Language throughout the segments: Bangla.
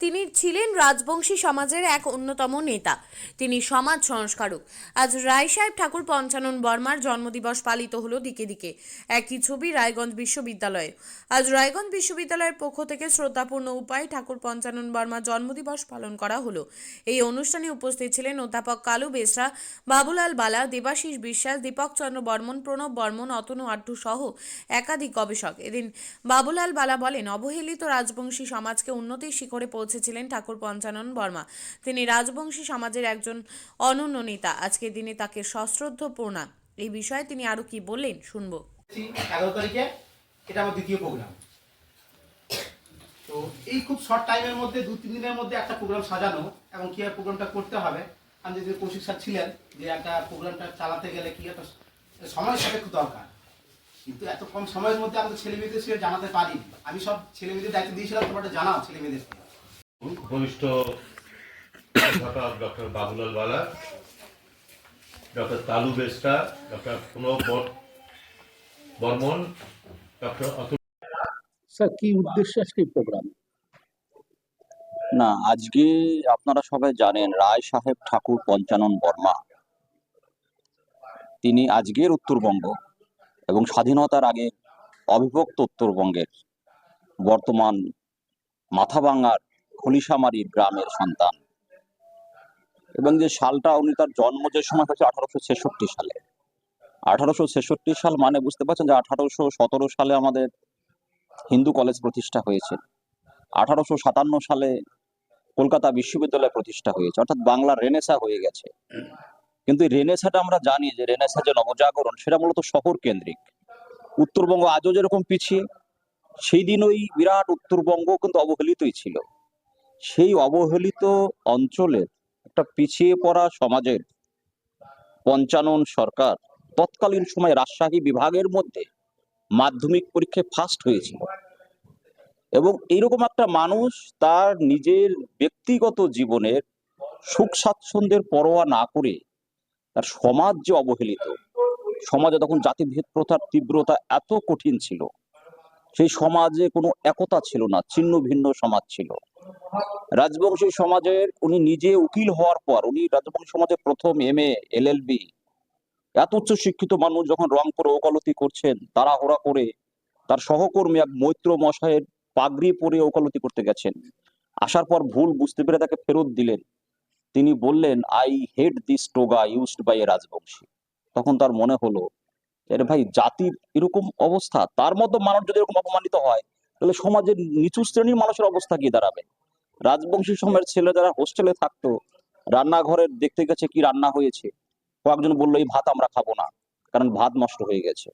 তিনি ছিলেন রাজবংশী সমাজের এক অন্যতম নেতা। তিনি সমাজ সংস্কারক। আজ রায় সাহেব ঠাকুর পঞ্চানন বর্মার জন্মদিবস পালিত হলো দিকে দিকে। একই ছবি রায়গঞ্জ বিশ্ববিদ্যালয়ে। আজ রায়গঞ্জ বিশ্ববিদ্যালয়ের পক্ষ থেকে শ্রদ্ধাপূর্ণ উপায়ে ঠাকুর পঞ্চানন বর্মার জন্মদিবস পালন করা হলো। এই অনুষ্ঠানে উপস্থিত ছিলেন অধ্যাপক কালু বেসরা, বাবুলাল বালা, দেবাশিস বিশ্বাস, দীপক চন্দ্র বর্মন, প্রণব বর্মন, অতনু আড্ডু সহ একাধিক গবেষক। এদিন বাবুলাল বালা বলেন, অবহেলিত রাজবংশী সমাজকে উন্নতির শিখরে পৌঁছেছিলেন ঠাকুর পঞ্চানন বর্মা। তিনি রাজবংশী সমাজের একজন অনন্য নেতা। আজকের দিনে তাকে সশ্রদ্ধ প্রণাম। এই বিষয়ে তিনি আরও কি বললেন, শুনব। এগারো তারিখে এটা আমার দ্বিতীয় প্রোগ্রাম। তো এই খুব শর্ট টাইমের মধ্যে, দু, তিন দিনের মধ্যে একটা প্রোগ্রাম সাজানো এবং প্রোগ্রামটা করতে হবে, আমি যে কৌশিক স্যার ছিলেন, যে একটা প্রোগ্রামটা চালাতে গেলে কি একটা সময় সাপেক্ষ দরকার। কিন্তু এত কম সময়ের মধ্যে আমি ছেলে মেয়েদের সে জানাতে পারি আমি সব ছেলে মেয়েদের দায়িত্ব দিয়েছিলাম তোমার জানাও ছেলে মেয়েদেরকে উপবিষ্ট অধ্যাপক ডক্টর বাবুলাল বালা ডক্টর তালু বেস্টা doctor Pranab Barman doctor Atul sir কি উদ্দেশ্যে আজকে প্রোগ্রাম? না আজকে আপনারা সবাই জানেন রায় সাহেব ঠাকুর পঞ্চানন বর্মা। তিনি আজকের উত্তরবঙ্গ এবং স্বাধীনতার আগে অবিভক্ত উত্তরবঙ্গের বর্তমান মাথাভাঙ্গার খলিশামারির গ্রামের সন্তান। এবং যে সালটা উনি তার জন্ম যে সময় হয়েছে আঠারোশো ছেষট্টি সালে। আঠারোশো ছেষট্টি সাল মানে বুঝতে পারছেন যে আঠারোশো সতেরো সালে আমাদের হিন্দু কলেজ প্রতিষ্ঠা হয়েছে। আঠারোশো সাতান্ন সালে কলকাতা বিশ্ববিদ্যালয় প্রতিষ্ঠা হয়েছে। অর্থাৎ বাংলা রেনেসা হয়ে গেছে। কিন্তু রেনেসাটা আমরা জানি যে রেনেসা যে নবজাগরণ, সেটা মূলত শহর কেন্দ্রিক। উত্তরবঙ্গ আজও যেরকম পিছিয়ে, সেই দিন ওই বিরাট উত্তরবঙ্গ কিন্তু অবহেলিতই ছিল। সেই অবহেলিত অঞ্চলের একটা পিছিয়ে পড়া সমাজের পঞ্চানন সরকার তৎকালীন সময় রাজশাহী বিভাগের মধ্যে মাধ্যমিক পরীক্ষায় ফার্স্ট হয়েছিল। এবং এইরকম একটা মানুষ তার নিজের ব্যক্তিগত জীবনের সুখ স্বাচ্ছন্দ্যের পরোয়া না করে তার সমাজ যে অবহেলিত, সমাজে তখন জাতিভেদ প্রথার তীব্রতা এত কঠিন ছিল, সেই সমাজে কোনো একতা ছিল না, ছিন্ন ভিন্ন সমাজ ছিল। রাজবংশী সমাজের, উনি নিজে উকিল হওয়ার পর, উনি রাজবংশী সমাজের প্রথম M A L L B এত উচ্চ শিক্ষিত মানুষ যখন রংপুরে ওকালতি করছেন, তাড়াহুড়া করে তার সহকর্মী এক মৈত্র মশাইয়ের পাগড়ি পরে ওকালতি করতে গেছেন। আসার পর ভুল বুঝতে পেরে তাকে ফেরত দিলেন। তিনি বললেন I had this toga used by a Rajbanshi. তখন তার মনে হলো, এর ভাই, জাতির এরকম অবস্থা, তার মতো মানুষ যদি এরকম অপমানিত হয় তাহলে সমাজের নিচু শ্রেণির মানুষের অবস্থা কি দাঁড়াবে? রাজবংশী সময়ের ছেলে যারা হোস্টেলে থাকতো, রান্নাঘরের দেখতে গেছে কি রান্না হয়েছে? কয়েকজন বলল, এই ভাত আমরা খাব না, কারণ ভাত নষ্ট হয়ে গেছে।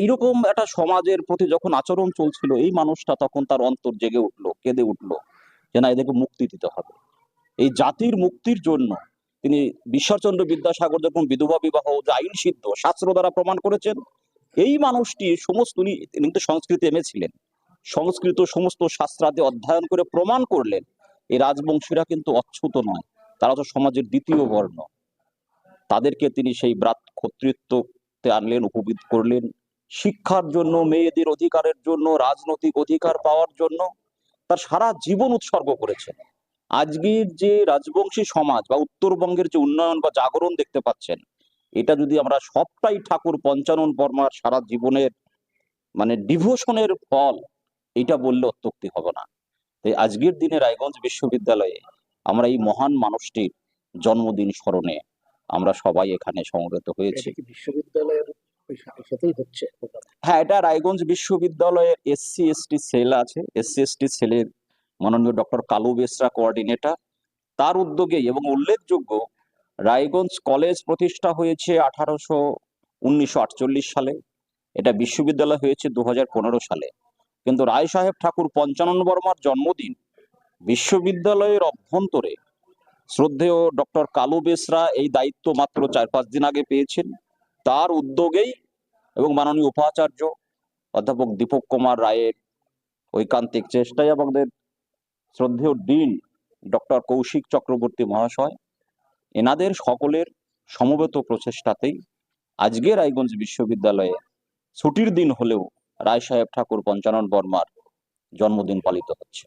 এইরকম একটা সমাজের প্রতি যখন আচরণ চলছিল, এই মানুষটা তখন তার অন্তর জেগে উঠল, কেঁদে উঠল, যে না, এদেরকে মুক্তি দিতে হবে। এই জাতির মুক্তির জন্য তিনি ঈশ্বরচন্দ্র বিদ্যাসাগর যখন বিধবা বিবাহ যে আইন সিদ্ধ শাস্ত্র দ্বারা প্রমাণ করেছেন, এই মানুষটি সমস্ত তিনি সংস্কৃত এমএ ছিলেন। সংস্কৃত সমস্ত শাস্ত্রাদি অধ্যয়ন করে প্রমাণ করলেন, এই রাজবংশীরা কিন্তু অচ্ছুত নয়। তারা তো সমাজের দ্বিতীয় বর্ণ। তাদেরকে তিনি সেই ব্রাত কর্তৃত্বতে আনলেন উপবিদ করলেন। শিক্ষার জন্য, মেয়েদের অধিকারের জন্য, রাজনৈতিক অধিকার পাওয়ার জন্য তার সারা জীবন উৎসর্গ করেছেন। আজকের যে রাজবংশী সমাজ বা উত্তরবঙ্গের যে উন্নয়ন বা জাগরণ দেখতে পাচ্ছেন, এটা যদি আমরা সবটাই ঠাকুর পঞ্চানন বর্মার সারা জীবনের মানে ডিভোশনের ফল এটা বললে অত্যুক্তি হবে না। তাই আজকের দিনে রায়গঞ্জ বিশ্ববিদ্যালয়ে আমরা এই মহান মানুষটির জন্মদিন স্মরণে আমরা সবাই এখানে সমবেত হয়েছি। বিশ্ববিদ্যালয়ের হচ্ছে? হ্যাঁ এটা রায়গঞ্জ বিশ্ববিদ্যালয়ের এসসি এসটি সেল আছে। এসসি এসটি সেলের মাননীয় ডক্টর কালু বেসরা কোঅর্ডিনেটর তার উদ্যোগে এবং উল্লেখযোগ্য রায়গঞ্জ কলেজ প্রতিষ্ঠা হয়েছে আঠারোশো উনিশশো আটচল্লিশ সালে। এটা বিশ্ববিদ্যালয় হয়েছে দু পনেরো সালে। কিন্তু রায় সাহেব ঠাকুর পঞ্চানন বর্মার জন্মদিন বিশ্ববিদ্যালয়ের অভ্যন্তরে। শ্রদ্ধেয় ডক্টর কালু বেসরা এই দায়িত্ব মাত্র চার পাঁচ দিন আগে পেয়েছেন। তার উদ্যোগেই এবং মাননীয় উপাচার্য অধ্যাপক দীপক কুমার রায়ের ঐকান্তিক চেষ্টায় আমাদের শ্রদ্ধেয় ডিন ডক্টর কৌশিক চক্রবর্তী মহাশয় এনাদের সকলের সমবেত প্রচেষ্টাতেই আজকে রায়গঞ্জ বিশ্ববিদ্যালয়ে ছুটির দিন হলেও রায় সাহেব ঠাকুর পঞ্চানন বর্মার জন্মদিন পালিত হচ্ছে।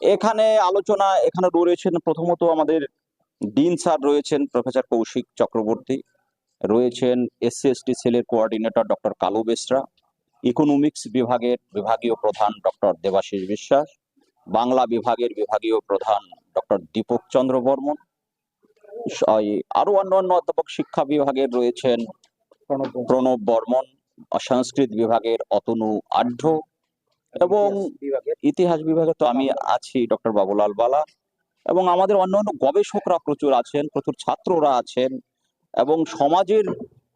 এখানে আলোচনা এখানে রয়েছেন প্রথমত আমাদের ডিন স্যার রয়েছেন প্রফেসর কৌশিক চক্রবর্তী রয়েছেন এসসি এসটি সেলের coordinator doctor Kalu Besra economics বিভাগের বিভাগীয় প্রধান ডক্টর দেবাশিস বিশ্বাস বাংলা বিভাগের বিভাগীয় প্রধান ডক্টর দীপক চন্দ্র বর্মন আরও অন্যান্য অধ্যাপক শিক্ষা বিভাগের রয়েছেন প্রণব বর্মন। সংস্কৃত বিভাগের অতনু আঢ্য এবং ইতিহাস বিভাগে তো আমি আছি ডক্টর বাবুলাল বালা এবং আমাদের অন্যান্য গবেষকরা প্রচুর আছেন প্রচুর ছাত্ররা আছেন এবং সমাজের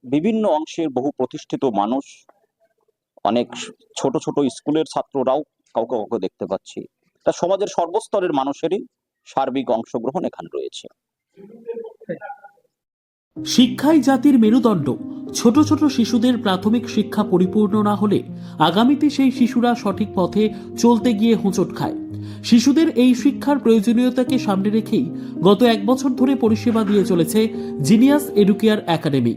বিভিন্ন অংশের বহু প্রতিষ্ঠিত মানুষ অনেক ছোট ছোট স্কুলের ছাত্ররাও কাউকে কাউকে দেখতে পাচ্ছি। তা সমাজের সর্বস্তরের মানুষেরই সার্বিক অংশগ্রহণ এখানে রয়েছে। শিক্ষাই জাতির মেরুদণ্ড। ছোট ছোট শিশুদের প্রাথমিক শিক্ষা পরিপূর্ণ না হলে আগামীতে সেই শিশুরা সঠিক পথে চলতে গিয়ে হোঁচট খায়। শিশুদের এই শিক্ষার প্রয়োজনীয়তাকে সামনে রেখেই গত এক বছর ধরে পরিষেবা দিয়ে চলেছে জিনিয়াস এডুকেয়ার একাডেমি।